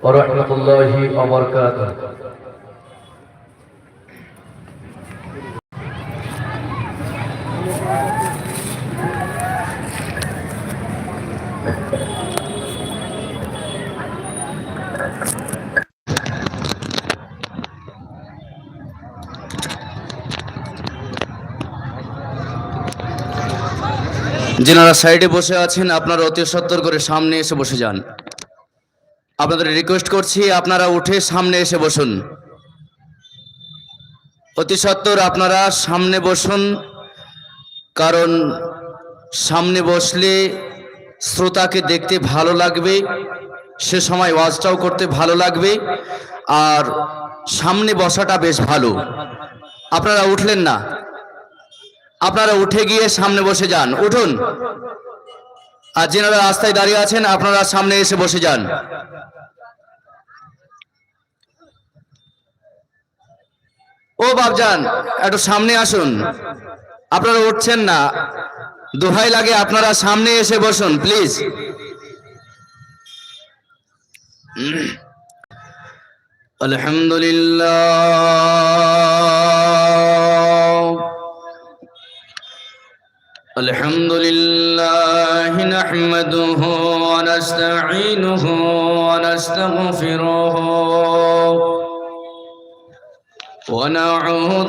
ورحمة الله وبركاته যেনারা সাইডে বসে আছেন আপনারা অতি সত্তর করে সামনে এসে বসে যান আপনাদের রিকোয়েস্ট করছি, আপনারা উঠে সামনে এসে বসুন। অতি সত্তর আপনারা সামনে বসুন, কারণ সামনে বসলে শ্রোতাকে দেখতে ভালো লাগবে, সে সময় ওয়াজটাও করতে ভালো লাগবে, আর সামনে বসাটা বেশ ভালো। আপনারা উঠলেন না। আপনারা উঠে গিয়ে সামনে বসে যান। উঠুন। আর যেনারা রাস্তায় দাঁড়িয়ে আছেন, আপনারা সামনে এসে বসে যান। ও বাবজান একটু সামনে আসুন। আপনারা উঠছেন না। দোহাই লাগে, আপনারা সামনে এসে বসুন, প্লিজ। আলহামদুলিল্লাহ। الحمد لله نحمده ونستعينه ونستغفره ونعوذ